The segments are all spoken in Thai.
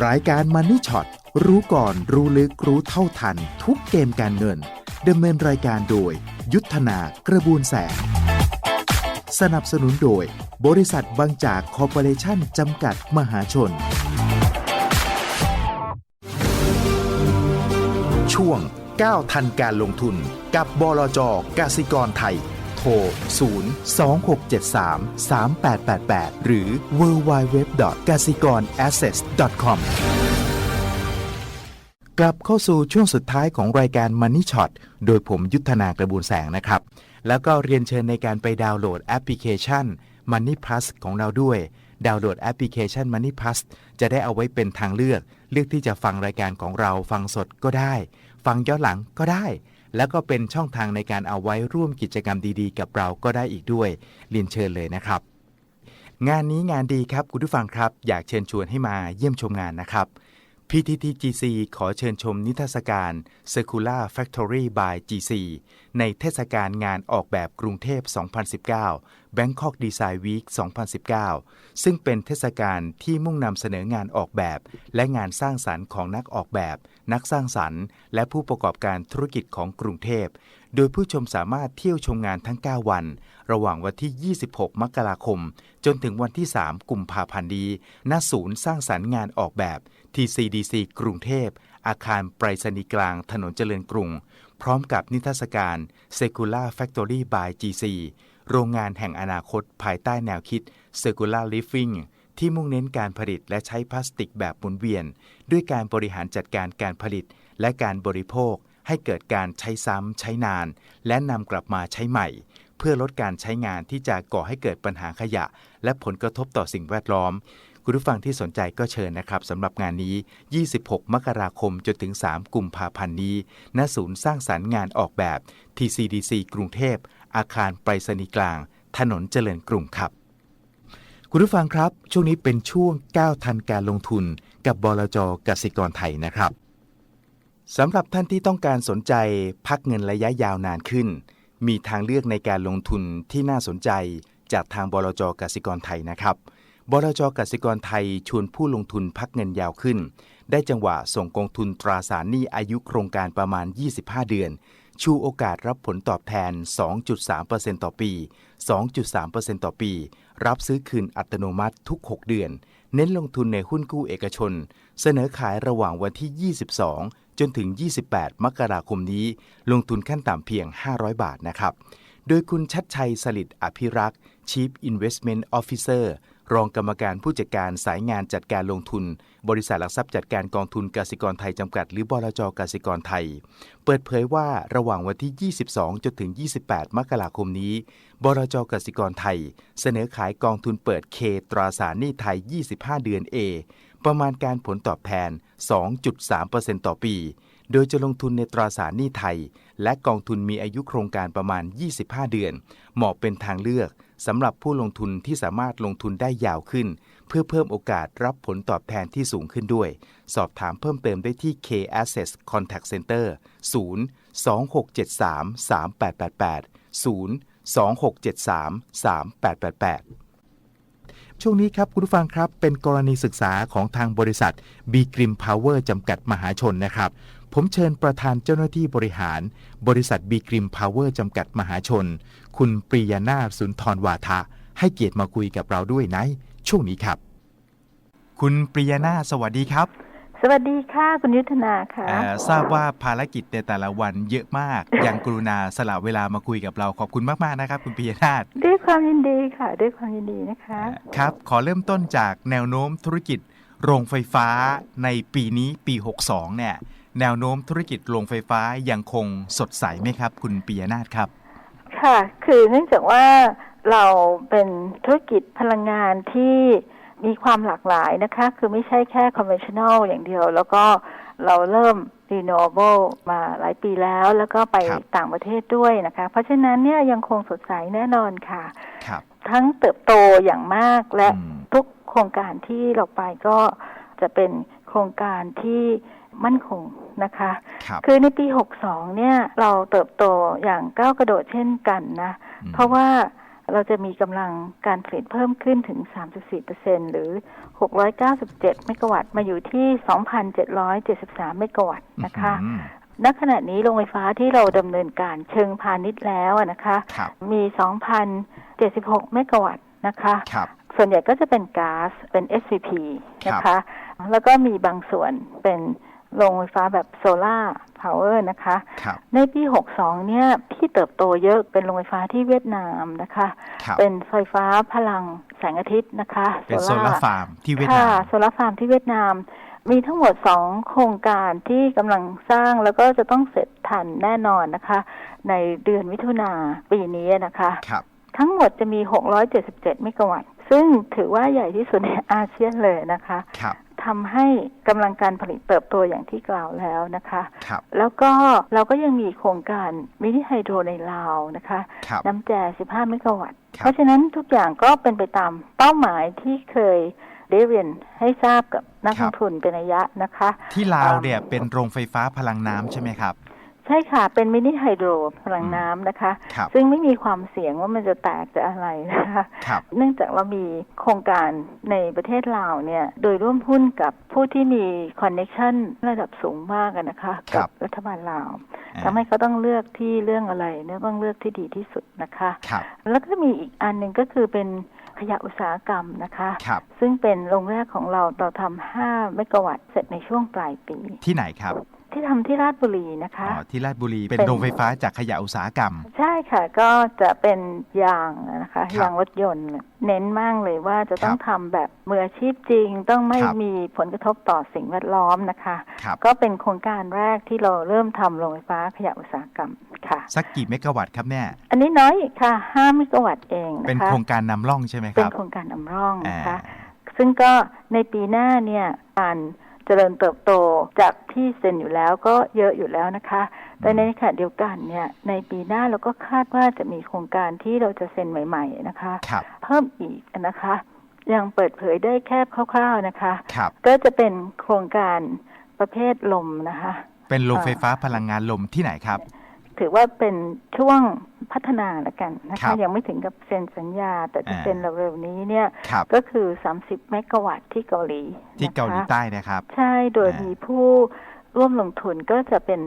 รายการมันนี่ช็อตรู้ก่อนรู้ลึกรู้เท่าทัน ทุกเกมการเงินดำเนินรายการโดย ยุทธนากระบวนแสง สนับสนุนโดย บริษัทบางจากคอร์ปอเรชั่นจำกัดมหาชน ช่วง9ทันการลงทุนกับบลจกสิกรไทย โทร 0 2 6 7 3 3 8 8 8 หรือ w w w g a s i k o r a s s e t com กลับเข้าสู่ช่วงสุดท้ายของรายการ Money Shot โดยผมยุทธนากระบูลแสงนะครับ แล้วก็เรียนเชิญในการไปดาวน์โหลดแอปพลิเคชัน Money Plus ของเราด้วย ดาวน์โหลดแอปพลิเคชัน Money Plus จะได้เอาไว้เป็นทางเลือก เลือกที่จะฟังรายการของเราฟังสดก็ได้ ฟังย้อนหลังก็ได้ แล้วก็เป็นช่องทางในการเอาไว้ร่วมกิจกรรมดีๆ กับเราก็ได้อีกด้วยเรียนเชิญเลยนะครับ งานนี้งานดีครับคุณผู้ฟังครับ อยากเชิญชวนให้มาเยี่ยมชมงานนะครับ PTTGC ขอเชิญชมนิทรรศการ Circular Factory by GC ในเทศกาลงานออกแบบกรุงเทพ 2019 Bangkok Design Week 2019 ซึ่งเป็นเทศกาลที่มุ่งนำเสนองานออกแบบ และงานสร้างสรรค์ของนักออกแบบ นักสร้างสรรค์ และผู้ประกอบการธุรกิจของกรุงเทพ โดยผู้ชมสามารถเที่ยวชมงานทั้ง 9 วัน ระหว่างวันที่ 26 มกราคม จนถึงวันที่ 3 กุมภาพันธ์นี้ณศูนย์สร้างสรรค์งานออกแบบ TCDC กรุงเทพ อาคารไปรษณีย์กลางถนนเจริญกรุง พร้อมกับนิทรรศการ Secular Factory by GC โรงงานแห่งอนาคตภายใต้แนวคิด Circular Living ที่มุ่งเน้นการผลิตและใช้พลาสติกแบบหมุนเวียน ด้วยการบริหารจัดการการผลิตและการบริโภค ให้เกิดการใช้ซ้ำใช้นาน และนำกลับมาใช้ใหม่ เพื่อลดการใช้งานที่จะก่อให้เกิดปัญหาขยะ และผลกระทบต่อสิ่งแวดล้อมคุณผู้ฟังที่สนใจก็เชิญนะครับสำหรับงานนี้ 26 มกราคมจนถึง 3 กุมภาพันธ์นี้ ณ ศูนย์สร้างสรรค์งานออกแบบ TCDC กรุงเทพ อาคารไปรษณีย์กลาง ถนนเจริญกรุงครับ คุณผู้ฟังครับ ช่วงนี้เป็นช่วง9ทันการลงทุนกับบลจกสิกรไทยนะครับสำหรับท่านที่ต้องการสนใจพักเงินระยะยาวนานขึ้น มีทางเลือกในการลงทุนที่น่าสนใจจากทางบลจกสิกรไทยนะครับบลจกสิกรไทยชวนผู้ลงทุนพักเงินยาวขึ้น ได้จังหวะส่งกองทุนตราสารหนี้อายุโครงการประมาณ 25 เดือน ชูโอกาสรับผลตอบแทน 2.3%ต่อปี 2.3%ต่อปี รับซื้อคืนอัตโนมัติทุก 6 เดือน เน้นลงทุนในหุ้นกู้เอกชน เสนอขายระหว่างวันที่ 22 จนถึง 28 มกราคมนี้ ลงทุนขั้นต่ำเพียง 500 บาทนะครับ โดยคุณชัดชัยสลิดอภิรักษ์ Chief Investment Officer รองกรรมการผู้จัดการสายงานจัดการลงทุน บริษัทหลักทรัพย์จัดการกองทุนกสิกรไทยจำกัด หรือบลจกสิกรไทย เปิดเผยว่าระหว่างวันที่ 22 จนถึง 28 มกราคมนี้ บลจกสิกรไทย เสนอขายกองทุนเปิดเคตราสารหนี้ไทย 25 เดือน A ประมาณการผลตอบแทน 2.3%ต่อปี โดยจะลงทุนในตราสารหนี้ไทย และกองทุนมีอายุโครงการประมาณ 25 เดือน เหมาะเป็นทางเลือกสำหรับผู้ลงทุนที่สามารถลงทุนได้ยาวขึ้น เพื่อเพิ่มโอกาสรับผลตอบแทนที่สูงขึ้นด้วย สอบถามเพิ่มเติมได้ที่ K Access Contact Center 0 2673 3888 0 2673 3888 ช่วงนี้ครับคุณผู้ฟังครับเป็นกรณีศึกษาของทางบริษัท B Grim Power จำกัดมหาชนนะครับ ผมเชิญประธานเจ้าหน้าที่บริหาร บริษัท B Grim Power จำกัดมหาชน คุณปริยานาถสุนทรวาทะ ให้เกียรติมาคุยกับเราด้วยในช่วงนี้ครับ คุณปริยานาถสวัสดีครับ สวัสดีค่ะ คุณยุทธนาค่ะเอ่อทราบว่าภารกิจในแต่ละวันเยอะมาก ยังกรุณาสละเวลามาคุยกับเราขอบคุณมากๆนะครับ คุณปิยนาถด้วยความยินดีค่ะ ด้วยความยินดีนะคะครับ ขอเริ่มต้นจากแนวโน้มธุรกิจโรงไฟฟ้าในปีนี้ปี 62 เนี่ย แนวโน้มธุรกิจโรงไฟฟ้ายังคงสดใสไหมครับ คุณปิยนาถครับ ค่ะ คือเนื่องจากว่าเราเป็นธุรกิจพลังงานที่มีความหลากหลายนะคะ คือไม่ใช่แค่ conventional อย่างเดียว แล้วก็เราเริ่ม renewable มาหลายปีแล้ว แล้วก็ไปครับต่างประเทศด้วยนะคะ เพราะฉะนั้นเนี่ยยังคงสดใสแน่นอนค่ะครับทั้งเติบโตอย่างมากและอืมทุกโครงการที่เราไปก็จะเป็นโครงการที่ มั่นคงนะคะครับคือในปี 62 เนี่ยเราเติบโตอย่างก้าวกระโดดเช่นกันนะอืมเพราะว่าเราจะมีกำลังการผลิตเพิ่มขึ้นถึง 3.4%หรือ 697 เมกะวัตต์ มาอยู่ที่ 2,773 เมกะวัตต์นะคะอืมณขณะนี้โรงไฟฟ้าที่เราดำเนินการเชิงพาณิชย์แล้วอะนะคะครับมี 2,076 เมกะวัตต์นะคะครับส่วนใหญ่ก็จะเป็นก๊าซเป็น SVP ครับนะคะ แล้วก็มีบางส่วนเป็น โรงไฟฟ้าแบบโซลาร์พาวเวอร์นะคะครับในปี 62 เนี่ยที่เติบโตเยอะเป็นโรงไฟฟ้าที่เวียดนามนะคะครับเป็นไฟฟ้าพลังแสงอาทิตย์นะคะเป็นโซลาร์ฟาร์มที่เวียดค่ะนามโซลาร์ฟาร์มที่เวียดนาม มีทั้งหมดสองโครงการที่กำลังสร้างแล้วก็จะต้องเสร็จทันแน่นอนนะคะ ในเดือนมิถุนาปีนี้นะคะครับทั้งหมดจะมี 677 เมกะวัตต์ ซึ่งถือว่าใหญ่ที่สุดในอาเซียนเลยนะคะครับ ทำให้กำลังการผลิตเติบโตอย่างที่กล่าวแล้วนะคะครับแล้วก็เราก็ยังมีโครงการมินิไฮโดรในลาวนะคะครับน้ำแจ15เมกะวัตต์ครับเพราะฉะนั้นทุกอย่างก็เป็นไปตามเป้าหมายที่เคยได้เรียนให้ทราบกับนักลงทุนเป็นระยะนะคะ ที่ลาวเนี่ยเป็นโรงไฟฟ้าพลังน้ำใช่ไหมครับ ใช่ค่ะ เป็นมินิไฮโดรพลังน้ำนะคะครับซึ่งไม่มีความเสี่ยงว่ามันจะแตกจะอะไรนะคะครับเนื่องจากเรามีโครงการในประเทศลาวเนี่ย โดยร่วมหุ้นกับผู้ที่มีคอนเน c t ชันระดับสูงมากอะนะคะครักับรัฐบาลลาวอ่าทำให้เขาต้องเลือกที่เรื่องอะไรเนี่ยต้องเลือกที่ดีที่สุดนะคะครับแล้วก็มีอีกอันหนึ่งก็คือเป็นขยะอุตสาหกรรมนะคะครับซึ่งเป็นโรงแรกของเราเราทำ5เมกะวัตต์เสร็จในช่วงปลายปี ที่ไหนครับ ที่ทำที่ราชบุรีนะคะอ๋อที่ราชบุรีเป็นเป็นโรงไฟฟ้าจากขยะอุตสาหกรรม ใช่ค่ะ ก็จะเป็นยางนะคะครับยางรถยนต์ เน้นมากเลยว่าจะต้องครับทำแบบมืออาชีพจริง ต้องไม่ครับมีผลกระทบต่อสิ่งแวดล้อมนะคะครับก็เป็นโครงการแรกที่เราเริ่มทำโรงไฟฟ้าขยะอุตสาหกรรมค่ะ สักกี่เมกะวัตต์ครับเนี่ยอันนี้น้อยอีกค่ะ5เมกะวัตต์เองเป็นนะคะโครงการนำร่องใช่ไหมคเป็นรับโครงการนำร่องอ่านะคะ ซึ่งก็ในปีหน้าเนี่ยการ เจริญเติบโตจากที่เซ็นอยู่แล้วก็เยอะอยู่แล้วนะคะ แต่ในขณะเดียวกันเนี่ยในปีหน้าเราก็คาดว่าจะมีโครงการที่เราจะเซ็นใหม่ ๆนะคะครับเพิ่มอีกนะคะ ยังเปิดเผยได้แค่คร่าวๆนะคะครับก็จะเป็นโครงการประเภทลมนะคะ เป็นโรงเอ่อไฟฟ้าพลังงานลมที่ไหนครับ ถือว่าเป็นช่วงพัฒนาละกันนะครัคะบยังไม่ถึงกับเซ็นสัญญา แต่จะอ่าเป็นเร็วๆนี้เนี่ยครับก็คือ 30 เมกะวัตต์ที่เกาหลีที่เกาหลีนะคะใต้นะครับ ใช่โดยอ่ามี มีผู้ร่วมลงทุนก็จะเป็น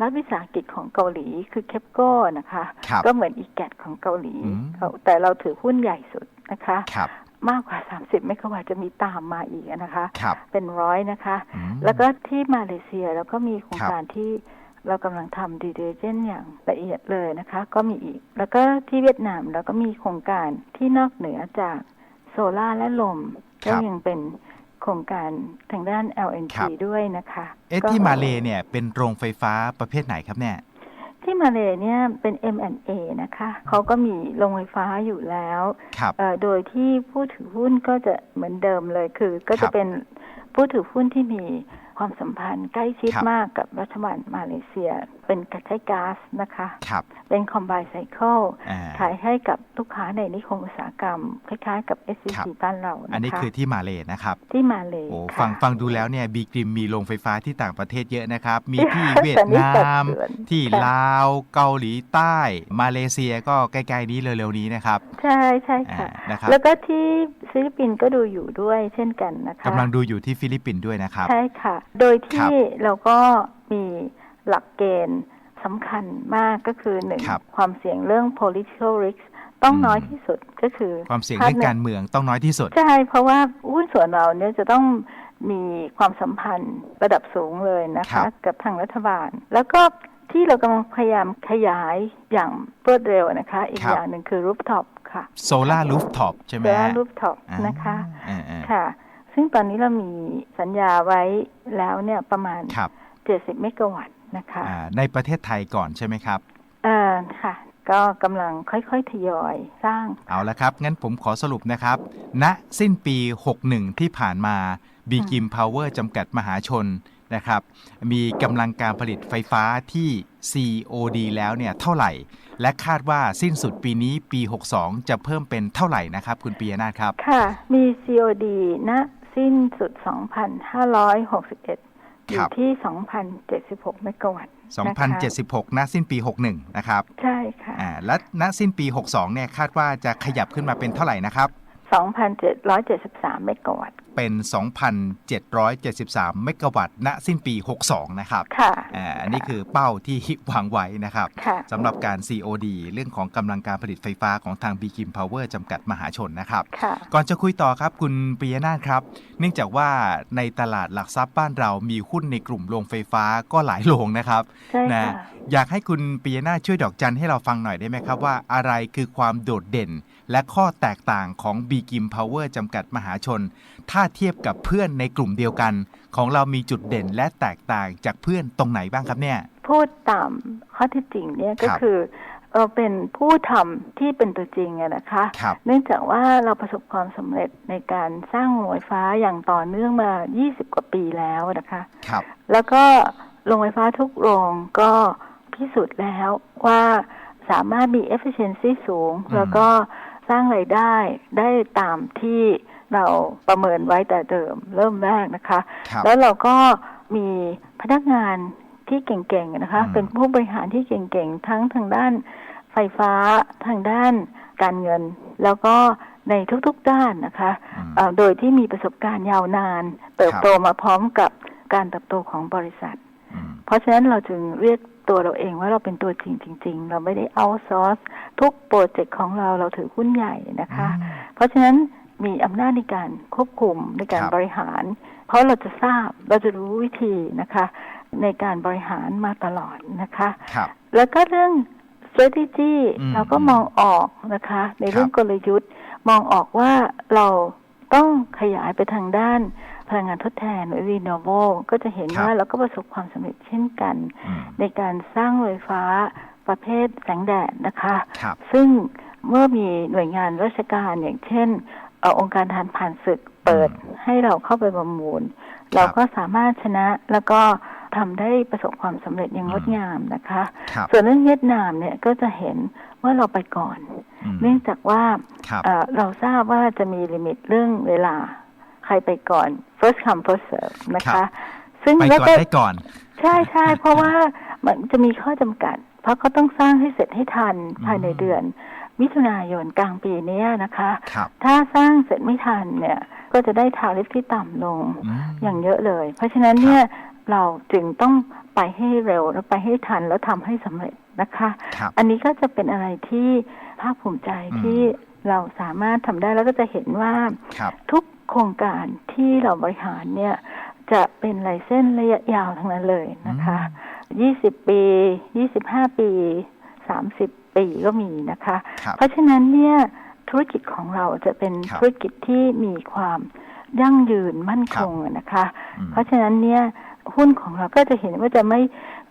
รัฐวิสาหกิจของเกาหลีคือเคปโก้นะคะ ครับ ก็เหมือนอีแกตของเกาหลีอืม เขาแต่เราถือหุ้นใหญ่สุดนะคะ ครับมากกว่า 30 เมกะวัตต์จะมีตามมาอีกนะคะ ครับเป็นร้อยนะคะ อืม แล้วก็ที่มาเลเซียแล้วก็มีโครงครับ การที่ เรากำลังทำดีเดเจนอย่างละเอียดเลยนะคะ ก็มีอีก แล้วก็ที่เวียดนามแล้วก็มีโครงการที่นอกเหนือจากโซลาร์และลมครัก็บยังเป็นโครงการทางด้าน LNG ครับด้วยนะคะ เอ๊ะก็ที่มาเลเนี่ยเป็นโรงไฟฟ้าประเภทไหนครับเนี่ยที่มาเลเนี่ยเป็น M&A นะคะเขาก็มีโรงไฟฟ้าอยู่แล้วครับเอ่อโดยที่ผู้ถือหุ้นก็จะเหมือนเดิมเลยคือ ก็ครัจะบเป็นผู้ถือหุ้นที่มี ความสัมพันธ์ใกล้ชิดครับมากกับรัฐบาลมาเลเซีย เป็นกระใช้ก๊าซนะคะ ครับ เป็นคอมไบไซเคิลอ่า ขายให้กับลูกค้าในนิคมอุตสาหกรรม คล้ายๆกับ s ครับ c บ้านเรานะคะอันนี้คือที่มาเลนะครับ ที่มาเลโอ้ค่ะฟังฟังดูแล้วเนี่ยบีกริมมีโรงไฟฟ้าที่ต่างประเทศเยอะนะครับ มีที่แต่เวียดนี่นาสัดมส่วนที่ค่ะ ลาวเกาหลีใต้ มาเลเซียก็ใกล้ๆนี้เร็วๆนี้นะครับใช่ใช่ค่ะอ่านะครับแล้วก็ที่ฟิลิปปินส์ก็ดูอยู่ด้วยเช่นกันนะคะ กำลังดูอยู่ที่ฟิลิปปินส์ด้วยนะครับ ใช่ค่ะ โดยครัที่บเราก็มี หลักเกณฑ์สำคัญมากก็คือหนึ่งครับความเสี่ยงเรื่อง political risk ต้องอืมน้อยที่สุดก็คือความเสี่ยงเรื่องการเมืองต้องน้อยที่สุด ใช่ เพราะว่าหุ้นส่วนเราเนี่ยจะต้องมีความสัมพันธ์ระดับสูงเลยนะครัคะบกับทางรัฐบาล แล้วก็ที่เรากำลังพยายามขยายอย่างรวดเร็วนะคะ อีกอย่างหนึ่งคือ rooftop ค่ะโซลารูฟท็อปใช่ไหม solar ฮะ rooftop อ่านะคะอ่าอ่าค่ะ ซึ่งตอนนี้เรามีสัญญาไว้แล้วเนี่ยประมาณครับ70 เมกะวัตต์ นะคะอ่าในประเทศไทยก่อนใช่ไหมครับเอ่อค่ะ ก็กำลังค่อยๆ ทยอยสร้าง เอาละครับ งั้นผมขอสรุปนะครับณสิ้นปี 61 ที่ผ่านมาบีกิมพาวเวอร์จำกัดมหาชนนะครับ มีกำลังการผลิตไฟฟ้าที่ COD แล้วเนี่ยเท่าไหร่ และคาดว่าสิ้นสุดปีนี้ปี 62 จะเพิ่มเป็นเท่าไหร่นะครับ คุณปียนาถครับ ค่ะ มี COD ณสิ้นสุด 2,561 อคยู่รับที่ 2,076 เมกะวัตต์2,076ณสิ้นปี 61 นะครับ ใช่ค่ะ อ่า และณสิ้นปี 62 เนี่ย คาดว่าจะขยับขึ้นมาเป็นเท่าไหร่นะครับ 2,773 เมกะวัตต์ เป็น 2,773 เมกะวัตต์ณสิ้นปี 62 นะครับค่ะอ่าอันนี้คือเป้าที่วางไว้นะครับค่ะสำหรับการ COD เรื่องของกำลังการผลิตไฟฟ้าของทาง b ีคิมพาวเวอร์จำกัดมหาชนนะครับค่ะก่อนจะคุยต่อครับคุณปิยนาถครับ เนื่องจากว่าในตลาดหลักทรัพย์บ้านเรามีหุ้นในกลุ่มโรงไฟฟ้าก็หลายโรงนะครับใช่นะค่ะอยากให้คุณปิยนาถช่วยดอกจันให้เราฟังหน่อยได้ไหมครับว่าอะไรคือความโดดเด่น และข้อแตกต่างของ b ีกิมพาวเวอร์จำกัดมหาชน ถ้าเทียบกับเพื่อนในกลุ่มเดียวกัน ของเรามีจุดเด่นและแตกต่างจากเพื่อนตรงไหนบ้างครับเนี่ย พูดตามข้อเที่จริงเนี่ยก็ครับคือเราเป็นผู้ทำที่เป็นตัวจริงอะนะคะครับเนื่องจากว่าเราประสบความสำเร็จในการสร้างโรงไฟฟ้าอย่างต่อเนื่องมา 20 กว่าปีแล้วนะคะครับแล้วก็โรงไฟฟ้าทุกโรงก็พิสูจน์แล้วว่าสามารถมี efficiency สูงอืมแล้วก็ สร้างไรายได้ได้ตามที่เราประเมินไว้แต่เดิมเริ่มแรกนะคะครับแล้วเราก็มีพนักงานที่เก่งๆนะคะอืมเป็นผู้บริหารที่เก่งๆ ทั้งทางด้านไฟฟ้าทางด้านการเงิน แล้วก็ในทุกๆด้านนะคะอืมเอ่อโดยที่มีประสบการณ์ยาวนาน เติบโตมาพร้อมกับการเติบโตของบริษัทอืม เพราะฉะนั้นเราจึงเรียกตัวเราเองว่าเราเป็นตัวจริงจริง ๆ เราไม่ได้เอาซอร์สทุกโปรเจกต์ของเราเราถือหุ้นใหญ่นะคะ เพราะฉะนั้นมีอำนาจในการควบคุมในการครับบริหาร เพราะเราจะทราบเราจะรู้วิธีนะคะ ในการบริหารมาตลอดนะคะครับแล้วก็เรื่อง strategy อืมเราก็มองออกนะคะ ในเรื่องครับกลยุทธ์ มองออกว่าเราต้องขยายไปทางด้าน พลังงานทดแทนหรือ renewable ก็จะเห็นครับว่าเราก็ประสบความสำเร็จเช่นกันอืมในการสร้างไฟฟ้าประเภทแสงแดดนะคะครับซึ่งเมื่อมีหน่วยงานราชการอย่างเช่นเออองค์การทหานผ่านศึกเปิดให้เราเข้าไปประมูล เราก็สามารถชนะแล้วก็ทำได้ประสบความสำเร็จอย่างงดงามนะคะครับส่วนเรื่องเวียดนามเนี่ยก็จะเห็นว่าเราไปก่อนอืมเนื่องจากว่าครับเอ่อเราทราบว่าจะมีลิมิตเรื่องเวลา ใครไปก่อน first come first serve นะครัคะบซึ่งไปแล้วก่อนก็ได้ก่อน ใช่ใช่เพราะว่ามันจะมีข้อจำกัด เพราะเขาต้องสร้างให้เสร็จให้ทันภายในอืมเดือน มิถุนายนกลางปีเนี้ยนะคะครับถ้าสร้างเสร็จไม่ทันเนี่ย ก็จะได้ทาริฟที่ต่ำลงอืมอย่างเยอะเลย เพราะฉะนั้นเนี่ยเราจึงต้องไปให้เร็วแล้วไปให้ทันแล้วทำให้สำเร็จนะคะครับอันนี้ก็จะเป็นอะไรที่ภาคภูมิใจอืมที่เราสามารถทำได้แล้วก็จะเห็นว่าครับทุกโครงการที่เราบริหารเนี่ยจะเป็นลายเส้นระยะยาวทั้งนั้นเลยนะคะ 20 ปี 25 ปี 30 ปีก็มีนะคะครับเพราะฉะนั้นเนี่ยธุรกิจของเราจะเป็นครับธุรกิจที่มีความยั่งยืนมั่นคงอะนะคะอืมเพราะฉะนั้นเนี่ยหุ้นของเราก็จะเห็นว่าจะไม่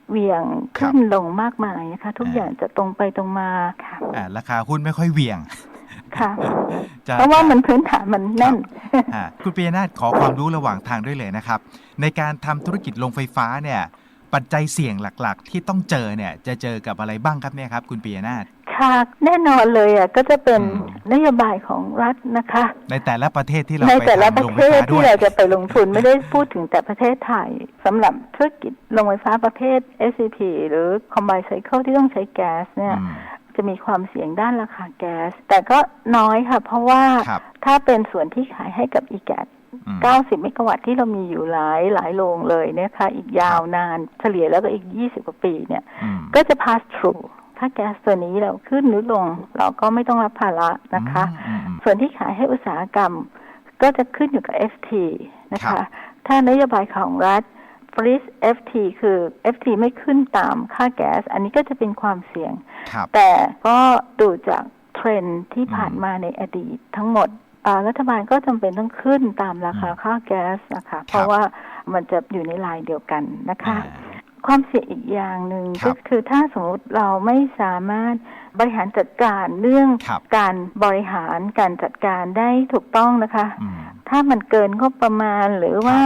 เหวี่ยงขึ้นลงมากมายนะคะ ทุกอ่าอย่างจะตรงไปตรงมาค่ะอ่าราคาหุ้นไม่ค่อยเหวี่ยง ค่ะจะเพราะว่ามันพื้นฐานมันแน่นอ่าคุณปียนาถขอความรู้ระหว่างทางด้วยเลยนะครับ ในการทำธุรกิจโรงไฟฟ้าเนี่ย ปัจจัยเสี่ยงหลักๆ ที่ต้องเจอเนี่ย จะเจอกับอะไรบ้างครับเนี่ยครับ คุณปียนาถค่ะแน่นอนเลยอะก็จะเป็นอืมนโยบายของรัฐนะคะ ในแต่ละประเทศที่เราในไปแต่ละปทำระโรงเทไฟศฟ้าด้ที่วยเราจะไปลงทุนไม่ได้พูดถึงแต่ประเทศไทยสำหรับธุรกิจโรงไฟฟ้าประเภท SCP หรือ Combined Cycle ที่ต้องใช้แก๊สเนี่ยอืม จะมีความเสี่ยงด้านราคาแก๊ส แต่ก็น้อยค่ะ เพราะว่าครับถ้าเป็นส่วนที่ขายให้กับ e g a t อืม90 เมกะวัตต์ที่เรามีอยู่หลายหลายโรงเลยนะคะอีกยาวนานเฉลี่ยแล้วก็อีก 20 กว่าปีเนี่ยอืมก็จะ pass through ถ้าแก๊สตัวนี้เราขึ้นหรือลง เราก็ไม่ต้องรับภาระนะคะอืมอืมส่วนที่ขายให้อุตสาหกรรม ก็จะขึ้นอยู่กับ FT นะครัคะบถ้านโยบายของรัฐ freeze FT คือ FT ไม่ขึ้นตามค่าแก๊ส อันนี้ก็จะเป็นความเสี่ยงครับแต่ก็ดูจากเทรนด์ที่ผ่านอืมมาในอดีตทั้งหมดอ่ารัฐบาลก็จำเป็นต้องขึ้นตามราคาอืมค่าแก๊สนะคะ เพราะว่ามันจะอยู่ในลายเดียวกันนะคะอ่าความเสี่ยงอีกอย่างหนึ่งครัก็บคือถ้าสมมติเราไม่สามารถบริหารจัดการเรื่องครับการบริหารการจัดการได้ถูกต้องนะคะอืมถ้ามันเกินงบประมาณหรือว่า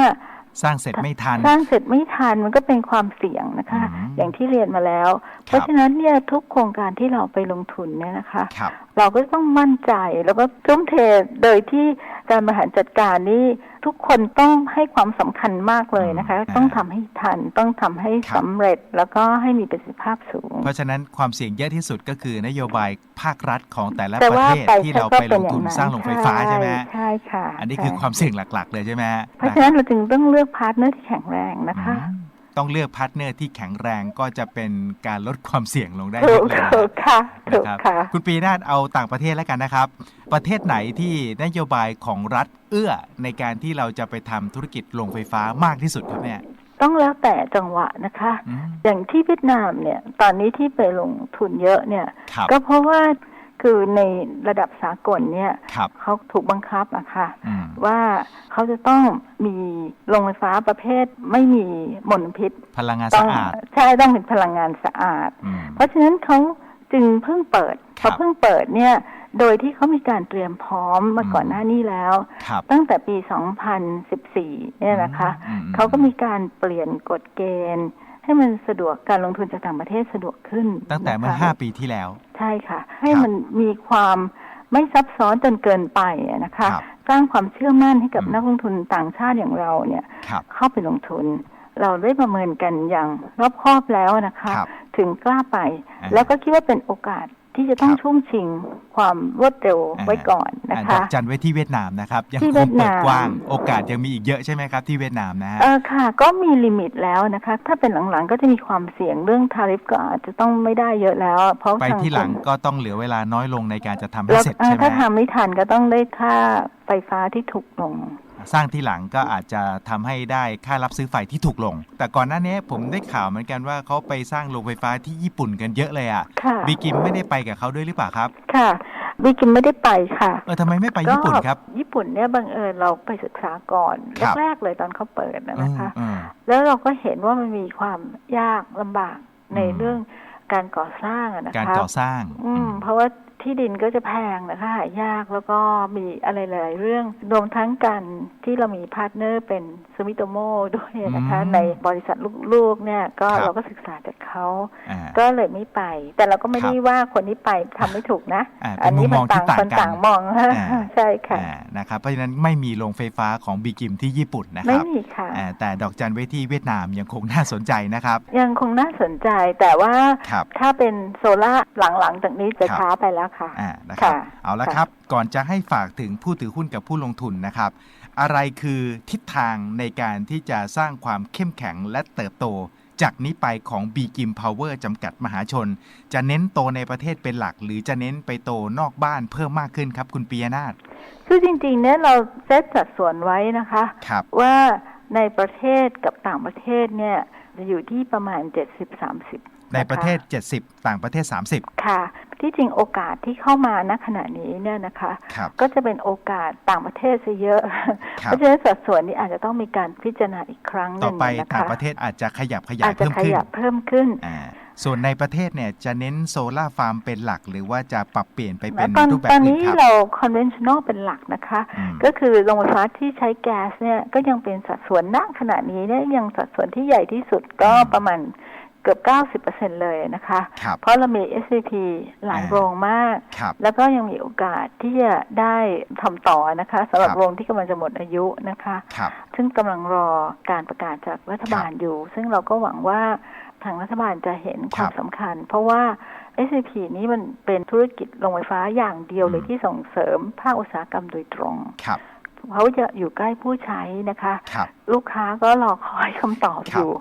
สร้างเสร็จไม่ทัน สร้างเสร็จไม่ทันมันก็เป็นความเสี่ยงนะคะอืมอย่างที่เรียนมาแล้ว เพราะฉะนั้นเนี่ยทุกโครงการที่เราไปลงทุนเนี่ยนะคะครับเราก็ต้องมั่นใจแล้วก็ทุ่มเทโดยที่การบริหารจัดการนี้ ทุกคนต้องให้ความสำคัญมากเลยนะคะอืมต้องทำให้ทัน ต้องทำให้ครับสำเร็จ แล้วก็ให้มีประสิทธิภาพสูง เพราะฉะนั้นความเสี่ยงเยอะที่สุดก็คือนโยบายภาครัฐของแต่ละแต่ประว่าเทศไปที่เราไปลงทุนสร้างโรงไฟฟ้าใช่ไหมฮะใช่ค่ะ อันนี้ใช่คือความเสี่ยงหลัก ๆ เลยใช่ไหมฮะเพราะฉะนั้นเราจึงต้องเลือกพาร์ทเนอร์ที่แข็งแรงนะคะอืม ต้องเลือกพาร์ทเนอร์ที่แข็งแรงก็จะเป็นการลดความเสี่ยงลงได้ถูเยกอะเลยนะถูกค่ะถูกนะครับค่ะ คุณปีนาฏเอาต่างประเทศแล้วกันนะครับ ประเทศไหนที่นโยบายของรัฐเอื้อในการที่เราจะไปทำธุรกิจโรงไฟฟ้ามากที่สุดครับเนี่ยต้องแล้วแต่จังหวะนะคะอืมอย่างที่เวียดนามเนี่ย ตอนนี้ที่ไปลงทุนเยอะเนี่ยครับก็เพราะว่า คือในระดับสากลเนี่ยครับเขาถูกบังคับอะค่ะ อืม ว่าเขาจะต้องมีโรงไฟฟ้าประเภทไม่มีมลพิษพลังงานต้สะองอาด ใช่ต้องเป็นพลังงานสะอาด อืม เพราะฉะนั้นเขาจึงเพิ่งเปิดครัพบอเพิ่งเปิดเนี่ย โดยที่เขามีการเตรียมพร้อมมาอืมก่อนหน้านี้แล้ว ครับ ตั้งแต่ปี 2014 เนี่ยนะคะ อืมอืมเขาก็มีการเปลี่ยนกฎเกณฑ์ ให้มันสะดวกการลงทุนจากต่างประเทศสะดวกขึ้นตั้งแต่เมื่อนะคะห้าปีที่แล้ว ใช่ค่ะ ให้ครับมันมีความไม่ซับซ้อนจนเกินไปอะนะคะครับสร้างความเชื่อมั่นให้กับอืมนักลงทุนต่างชาติอย่างเราเนี่ยครับเข้าไปลงทุน เราได้ประเมินกันอย่างรอบคอบแล้วนะคะครับถึงกล้าไปอ่าแล้วก็คิดว่าเป็นโอกาส ที่จะต้องครับช่วงชิงความรวดเร็วอ่าไว้ก่อนนะอ่าดคะอกจันไว้ที่เวียดนามนะครับ ยังที่คเวีงยดเปินาดมกว้างโอกาสยังมีอีกเยอะใช่ไหมครับที่เวียดนามนะฮะเออค่ะ ก็มีลิมิตแล้วนะคะ ถ้าเป็นหลังๆก็จะมีความเสี่ยงเรื่องทาริฟก็อาจจะต้องไม่ได้เยอะแล้ว เพราะไปทางที่หลังกลุ่มก็ต้องเหลือเวลาน้อยลงในการจะทำให้แล้วเสร็จเอ่อใช่ไหมถ้าฮะทำไม่ทันก็ต้องได้ค่าไฟฟ้าที่ถูกลง สร้างที่หลังก็อาจจะทำให้ได้ค่ารับซื้อไฟที่ถูกลง แต่ก่อนหน้านี้ผมได้ข่าวเหมือนกันว่าเขาไปสร้างโรงไฟฟ้าที่ญี่ปุ่นกันเยอะเลยอะค่ะบีกิมไม่ได้ไปกับเขาด้วยหรือเปล่าครับ ค่ะวิกิมไม่ได้ไปค่ะ เออทำไมไม่ไปญี่ปุ่นครับ ญี่ปุ่นเนี่ยบังเอิญเราไปศึกษาก่อนครับแรกๆเลยตอนเขาเปิดนะนะคะอืมแล้วเราก็เห็นว่ามันมีความยากลำบากในอืมเรื่องการก่อสร้างอะนะคะ การก่อสร้าง อืม เพราะว่า ที่ดินก็จะแพงนะคะหายากแล้วก็มีอะไรหลาย ๆ เรื่องรวมทั้งการที่เรามีพาร์ทเนอร์เป็นซูมิโตโมด้วยนะคะอืมในบริษัทลูกๆเนี่ยก็ครับเราก็ศึกษาจากเขาอ่าก็เลยไม่ไป แต่เราก็ไม่ครับได้ว่าคนที่ไปทำไม่ถูกนะอ่าเป็นนี้มุมมองที่ต่างต่างคนกันต่างมองอ่าใช่ค่ะอ่านะครับเพราะฉะนั้นไม่มีโรงไฟฟ้าของบีกิมที่ญี่ปุ่นนะคไม่รับมีค่ะอ่าแต่ดอกจันไว้ที่เวียดนามยังคงน่าสนใจนะครับ ยังคงน่าสนใจแต่ว่าครับถ้าเป็นโซล่าหลังๆจากนี้จะครับช้าไปแล้วค่ะอ่านะครับค่ะเอาละค่ะครับก่อนจะให้ฝากถึงผู้ถือหุ้นกับผู้ลงทุนนะครับ อะไรคือทิศทางในการที่จะสร้างความเข้มแข็งและเติบโต จากนี้ไปของ b ีกิมพาวเวอร์จำกัดมหาชน จะเน้นโตในประเทศเป็นหลัก หรือจะเน้นไปโตนอกบ้านเพิ่มมากขึ้นครับคุณปียนาถคือจริงๆเนี่ยเราเซตสัดส่วนไว้นะคะครับว่าในประเทศกับต่างประเทศเนี่ยจะอยู่ที่ประมาณ 70-30ในประเทศ 70 ต่างประเทศ 30 ค่ะ ที่จริงโอกาสที่เข้ามาณขณะนี้เนี่ยนะคะครับก็จะเป็นโอกาสต่างประเทศซะเยอะครับเพราะฉะนั้นสัดส่วนนี้อาจจะต้องมีการพิจารณาอีกครั้งหต่อนึ่งไปนะต่างคะประเทศอาจจะขยับขยาอายจจะเพิ่มขขึ้นยับเพิ่มขึ้นอ่าส่วนในประเทศเนี่ยจะเน้นโซลาร์ฟาร์มเป็นหลัก หรือว่าจะปรับเปลี่ยนไปเป็นตอนรูปแบบตอนอื่นนี้ครับเรา conventional เป็นหลักนะคะอืมก็คือโรงไฟฟ้าที่ใช้แก๊สเนี่ยก็ยังเป็นสัดส่วนณขณะนี้เนี่ยยังสัดส่วนที่ใหญ่ที่สุดก็อืมประมาณเกือบ 90%เลยนะคะครับเพราะเรามี SCP หลายอ่าโรงมากครับแล้วก็ยังมีโอกาสที่จะได้ทำต่อนะคะสำหรับครับโรงที่กำลังจะหมดอายุนะคะครับซึ่งกำลังรอการประกาศจากรัฐบาลอยู่ ซึ่งเราก็หวังว่าทางรัฐบาลจะเห็นคครัวาบมสำคัญ เพราะว่า SCP นี้มันเป็นธุรกิจโรงไฟฟ้าอย่างเดียวเลยอืมที่ส่งเสริมภาคอุตสาหกรรมโดยตรงครับเขาจะอยู่ใกล้ผู้ใช้นะคะครับลูกค้าก็รอคอยคำตอบครับอยู่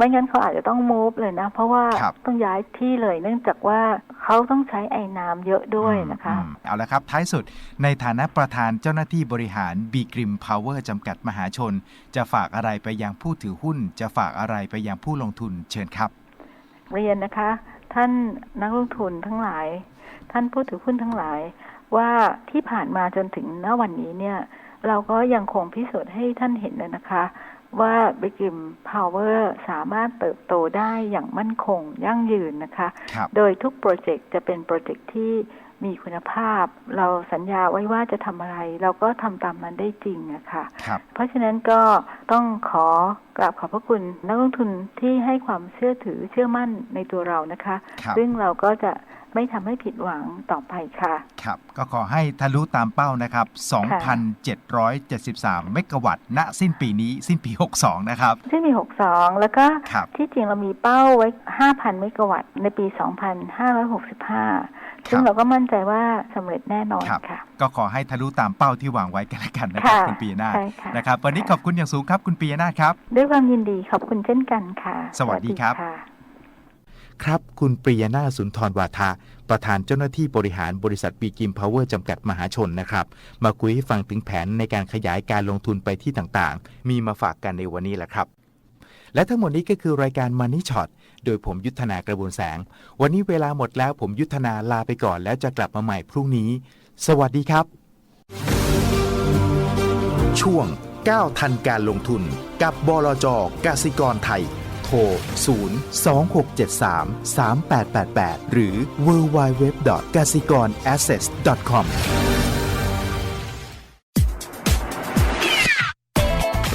ไม่งั้นเขาอาจจะต้อง move เลยนะ เพราะว่าครับต้องย้ายที่เลย เนื่องจากว่าเขาต้องใช้ไอ้น้ำเยอะด้วยนะคะอืมเอาละครับท้ายสุดในฐานะประธานเจ้าหน้าที่บริหารบีกริมพาวเวอร์จำกัดมหาชน จะฝากอะไรไปยังผู้ถือหุ้น จะฝากอะไรไปยังผู้ลงทุนเชิญครับ เรียนนะคะ ท่านนักลงทุนทั้งหลาย ท่านผู้ถือหุ้นทั้งหลาย ว่าที่ผ่านมาจนถึงณวันนี้เนี่ย เราก็ยังคงพิสูจน์ให้ท่านเห็นเลยนะคะ ว่าบิกิมพาวเวอร์สามารถเติบโตได้อย่างมั่นคงยั่งยืนนะคะครับโดยทุกโปรเจกต์จะเป็นโปรเจกต์ที่มีคุณภาพ เราสัญญาไว้ว่าจะทำอะไร เราก็ทำตามนั้นได้จริงนะคะครับเพราะฉะนั้นก็ต้องขอ ราบขอบพระคุณนักลงทุนที่ให้ความเชื่อถือเชื่อมั่นในตัวเรานะคะครับซึ่งเราก็จะไม่ทำให้ผิดหวังต่อไปค่ะ ครับ ก็ขอให้ทะลุตามเป้านะครับ 2,773 เมกะวัตต์ณสิ้นปีนี้สิ้นปี 62 นะครับซึ่งมี62 แล้วก็ครับที่จริงเรามีเป้าไว้ 5,000 เมกะวัตต์ในปี 2565 ซึ่งเราก็มั่นใจว่าสำเร็จแน่นอนครับค่ะ ก็ขอให้ทะลุตามเป้าที่วางไว้กันแล้วกันนะครับค่ะคุณปียนาถใช่ค่ะนะครับ วันนี้ขอบคุณอย่างสูงครับคุณปียนาถครับ ด้วยความยินดีขอบคุณเช่นกันค่ะ สวัสดีครับค่ะครับ คุณปริยนาถสุนทรวาทะประธานเจ้าหน้าที่บริหารบริษัทปีกิมพาวเวอร์จำกัดมหาชนนะครับ มาคุยให้ฟังถึงแผนในการขยายการลงทุนไปที่ต่างๆ มีมาฝากกันในวันนี้แหละครับ และทั้งหมดนี้ก็คือรายการ Money Shot โดยผมยุทธนากระบวนแสง วันนี้เวลาหมดแล้วผมยุทธนาลาไปก่อนแล้วจะกลับมาใหม่พรุ่งนี้ สวัสดีครับ ช่วงก้าวทันการลงทุนกับบลจกสิกรไทย โทร 0 2 6 7 3 3 8 8 8 หรือ w w w g a s i k o r a s s e t c o m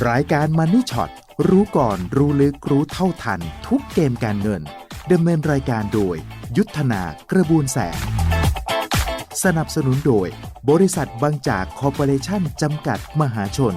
รายการ Money Shot รู้ก่อนรู้ลึกรู้เท่าทัน ทุกเกมการเงินดำเนินรายการโดย ยุทธนากระบวนแสง สนับสนุนโดย บริษัทบางจากคอร์ปอเรชั่นจำกัดมหาชน